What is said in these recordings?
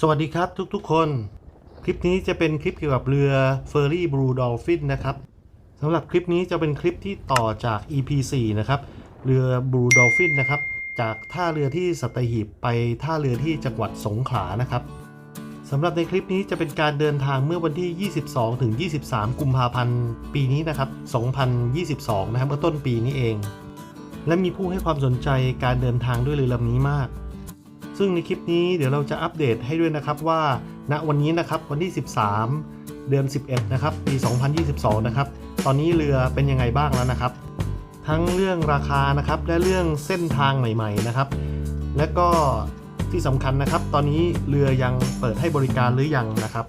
สวัสดีครับทุกๆคน คลิปนี้จะเป็นคลิปเกี่ยวกับเรือ Ferry Blue Dolphin นนะครับสำหรับคลิปนี้จะเป็นคลิปที่ต่อจาก EP 4นะครับ เรือ Blue Dolphin นะครับ จากท่าเรือที่สัตหีบไปท่าเรือที่จังหวัดสงขลานะครับสำหรับในคลิปนี้จะเป็นการเดินทางเมื่อวันที่ 22 ถึง 23 กุมภาพันธ์ปีนี้นะครับ 2022 นะครับเมื่อต้นปีนี้เอง และมีผู้ให้ความสนใจการเดินทางด้วยเรือลำนี้มาก ซึ่งในคลิปนี้เดี๋ยวเราจะอัปเดตให้ด้วยนะครับว่าณวันนี้นะครับวันที่ 13 เดือน 11 นะครับ ปี 2022 นะครับ ตอนนี้เรือเป็นยังไงบ้างแล้วนะครับ ทั้งเรื่องราคานะครับและเรื่องเส้นทางใหม่ๆนะครับ และก็ที่สำคัญนะครับ ตอนนี้เรือยังเปิดให้บริการหรือยังนะครับ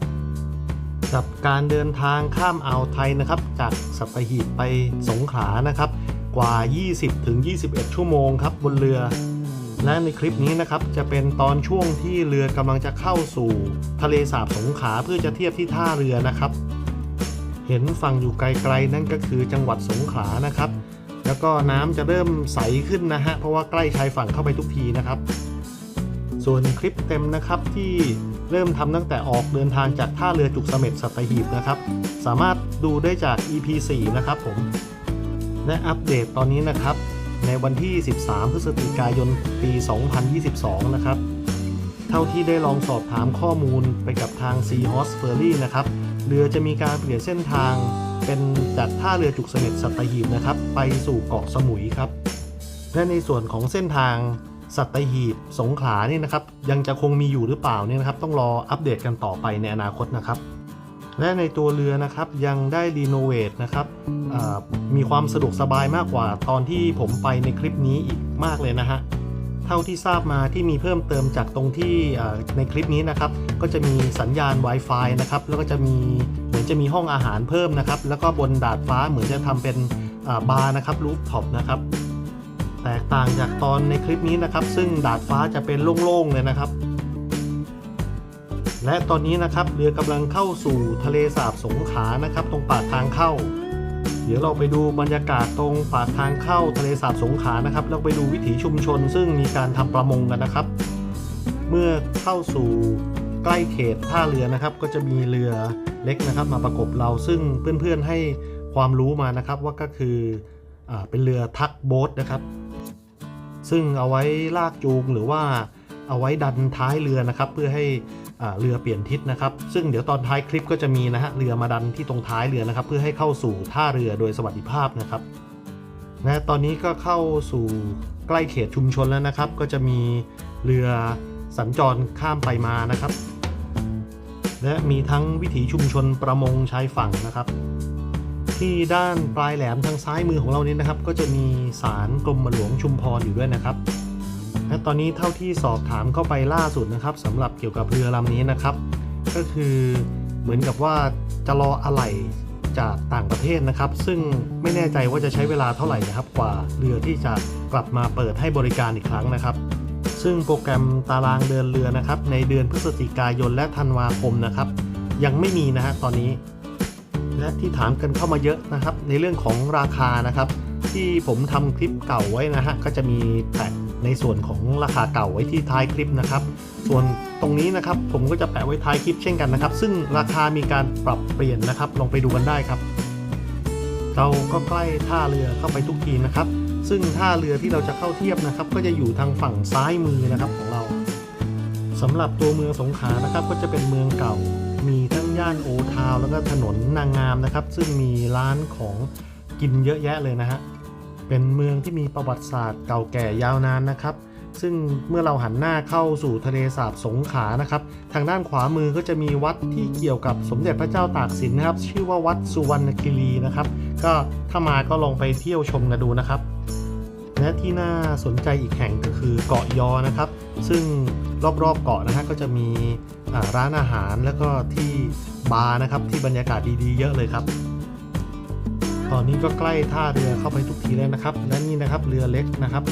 กับการเดินทางข้ามอ่าวไทยนะครับ จากสัตหีบไปสงขลานะครับ กว่า 20-21 ชั่วโมงครับบนเรือ และในคลิปนี้นะครับจะเป็นตอนช่วงที่เรือกำลังจะเข้าสู่ ทะเลสาบสงขาเพื่อจะเทียบที่ท่าเรือนะครับ เห็นฝั่งอยู่ไกลๆนั่นก็คือจังหวัดสงขลานะครับ แล้วก็น้ำจะเริ่มใสขึ้นนะฮะเพราะว่าใกล้ชายฝั่งเข้าไปทุกทีนะครับ ส่วนคลิปเต็มนะครับที่เริ่มทำตั้งแต่ออกเดินทางจากท่าเรือจุกเสม็ดสัตหีบนะครับ สามารถดูได้จาก EP 4 นะครับผม และอัปเดตตอนนี้นะครับ ในวันที่ 13 พฤศจิกายน ปี 2022 นะครับ เท่าที่ได้ลองสอบถามข้อมูลไปกับทาง Sea Horse Ferry นะครับ เรือจะมีการเปลี่ยนเส้นทางเป็นจากท่าเรือจุกเสม็ดสัตหีบนะครับ ไปสู่เกาะสมุยครับ และในส่วนของเส้นทางสัตหีบสงขลานี่นะครับ ยังจะคงมีอยู่หรือเปล่าเนี่ยนะครับ ต้องรออัปเดตกันต่อไปในอนาคตนะครับ และในตัวเรือนะครับยังได้รีโนเวทนะครับมีความสะดวกสบายมากกว่าตอนที่ผมไปในคลิปนี้อีกมากเลยนะฮะเท่าที่ทราบมาที่มีเพิ่มเติมจากตรงที่ในคลิปนี้นะครับ ก็จะมีสัญญาณ Wi-Fi นะครับแล้วก็จะมีเหมือนจะมีห้องอาหารเพิ่มนะครับ แล้วก็บนดาดฟ้าเหมือนจะทำเป็นบาร์นะครับรูฟท็อปนะครับแตกต่างจากตอนในคลิปนี้นะครับ ซึ่งดาดฟ้าจะเป็นโล่งๆเลยนะครับ และตอนนี้นะครับเรือกำลังเข้าสู่ทะเลสาบสงขานะครับ ตรงปากทางเข้า เดี๋ยวเราไปดูบรรยากาศตรงปากทางเข้าทะเลสาบสงขานะครับแล้วไปดูวิถีชุมชน ซึ่งมีการทำประมงกันนะครับ เมื่อเข้าสู่ใกล้เขตท่าเรือนะครับ ก็จะมีเรือเล็กนะครับ มาประกบเราซึ่งเพื่อนๆให้ความรู้มานะครับว่าก็คืออเป็นเรือทักโบ๊ทนะครับ ซึ่งเอาไว้ลากจูงหรือว่าเอาไว้ดันท้ายเรือนะครับ เพื่อให้ เรือเปลี่ยนทิศนะครับ ซึ่งเดี๋ยวตอนท้ายคลิปก็จะมีนะฮะเรือมาดันที่ตรงท้ายเรือนะครับ เพื่อให้เข้าสู่ท่าเรือโดยสวัสดิภาพนะครับและตอนนี้ก็เข้าสู่ใกล้เขตชุมชนแล้วนะครับ ก็จะมีเรือสัญจรข้ามไปมานะครับ และมีทั้งวิถีชุมชนประมงชายฝั่งนะครับ ที่ด้านปลายแหลมทางซ้ายมือของเรานี้นะครับ ก็จะมีศาลกรมหลวงชุมพรอยู่ด้วยนะครับ และตอนนี้เท่าที่สอบถามเข้าไปล่าสุดนะครับสำหรับเกี่ยวกับเรือลำนี้นะครับ ก็คือเหมือนกับว่าจะรออะไหล่จากต่างประเทศนะครับ ซึ่งไม่แน่ใจว่าจะใช้เวลาเท่าไหร่นะครับ กว่าเรือที่จะกลับมาเปิดให้บริการอีกครั้งนะครับ ซึ่งโปรแกรมตารางเดินเรือนะครับ ในเดือนพฤศจิกายนและธันวาคมนะครับ ยังไม่มีนะฮะตอนนี้ และที่ถามกันเข้ามาเยอะนะครับ ในเรื่องของราคานะครับ ที่ผมทำคลิปเก่าไว้นะฮะก็จะมีแปะ ในส่วนของราคาเก่าไว้ที่ท้ายคลิปนะครับ ส่วนตรงนี้นะครับผมก็จะแปะไว้ท้ายคลิปเช่นกันนะครับ ซึ่งราคามีการปรับเปลี่ยนนะครับ ลองไปดูกันได้ครับ เราก็ใกล้ท่าเรือเข้าไปทุกทีนะครับ ซึ่งท่าเรือที่เราจะเข้าเทียบนะครับ ก็จะอยู่ทางฝั่งซ้ายมือนะครับของเราสำหรับตัวเมืองสงขลานะครับ ก็จะเป็นเมืองเก่า มีทั้งย่านโอทาวแล้วก็ถนนนางงามนะครับ ซึ่งมีร้านของกินเยอะแยะเลยนะฮะ เป็นเมืองที่มีประวัติศาสตร์เก่าแก่ยาวนานนะครับ ซึ่งเมื่อเราหันหน้าเข้าสู่ทะเลสาบสงขลานะครับ ทางด้านขวามือก็จะมีวัดที่เกี่ยวกับสมเด็จพระเจ้าตากสินนะครับ ชื่อว่าวัดสุวรรณคีรีนะครับ ก็ถ้ามาก็ลองไปเที่ยวชมกันดูนะครับ และที่น่าสนใจอีกแห่งก็คือเกาะยอนะครับ ซึ่งรอบๆเกาะนะฮะก็จะมีร้านอาหารแล้วก็ที่บาร์นะครับที่บรรยากาศดีๆ เยอะเลยครับ ตอนนี้ก็ใกล้ท่าเรือเข้าไปทุกทีแล้วนะครับ และนี่นะครับเรือเล็กนะครับ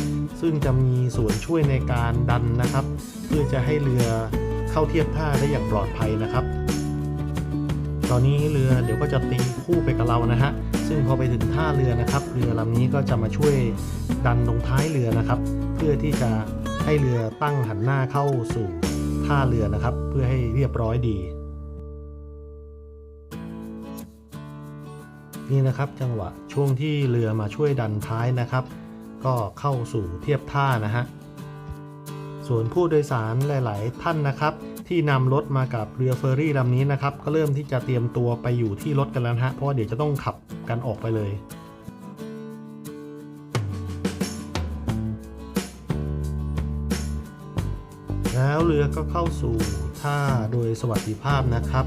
ซึ่งจะมีส่วนช่วยในการดันนะครับ เพื่อจะให้เรือเข้าเทียบท่าได้อย่างปลอดภัยนะครับ ตอนนี้เรือเดี๋ยวก็จะตีคู่ไปกับเรานะฮะซึ่งพอไปถึงท่าเรือนะครับ เรือลำนี้ก็จะมาช่วยดันตรงท้ายเรือนะครับ เพื่อที่จะให้เรือตั้งหันหน้าเข้าสู่ท่าเรือนะครับ เพื่อให้เรียบร้อยดี นี่นะครับ จังหวะช่วงที่เรือมาช่วยดันท้ายนะครับ ก็เข้าสู่เทียบท่านะฮะส่วนผู้โดยสารหลาย ๆ ท่านนะครับ ที่นำรถมากับเรือเฟอร์รี่ลำนี้นะครับ ก็เริ่มที่จะเตรียมตัวไปอยู่ที่รถกันแล้วฮะเพราะว่าเดี๋ยวจะต้องขับกันออกไปเลยแล้วเรือก็เข้าสู่ท่าโดยสวัสดิภาพนะครับ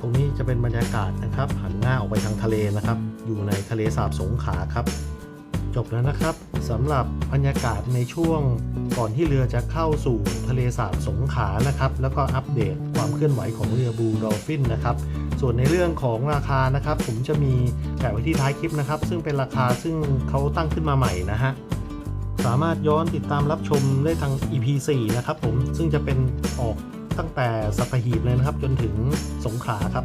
ตรงนี้จะเป็นบรรยากาศนะครับ หันหน้าออกไปทางทะเลนะครับ อยู่ในทะเลสาบสงขลาครับ จบแล้วนะครับสำหรับบรรยากาศในช่วงก่อนที่เรือจะเข้าสู่ทะเลสาบสงขลานะครับ แล้วก็อัปเดตความเคลื่อนไหวของเรือบูดอลฟินนะครับส่วนในเรื่องของราคานะครับ ผมจะมีแปะไว้ที่ท้ายคลิปนะครับ ซึ่งเป็นราคาซึ่งเขาตั้งขึ้นมาใหม่นะฮะสามารถย้อนติดตามรับชมได้ทาง EP 4 นะครับผมซึ่งจะเป็นออก ตั้งแต่สัตหีบเลยนะครับ จนถึงสงขลาครับ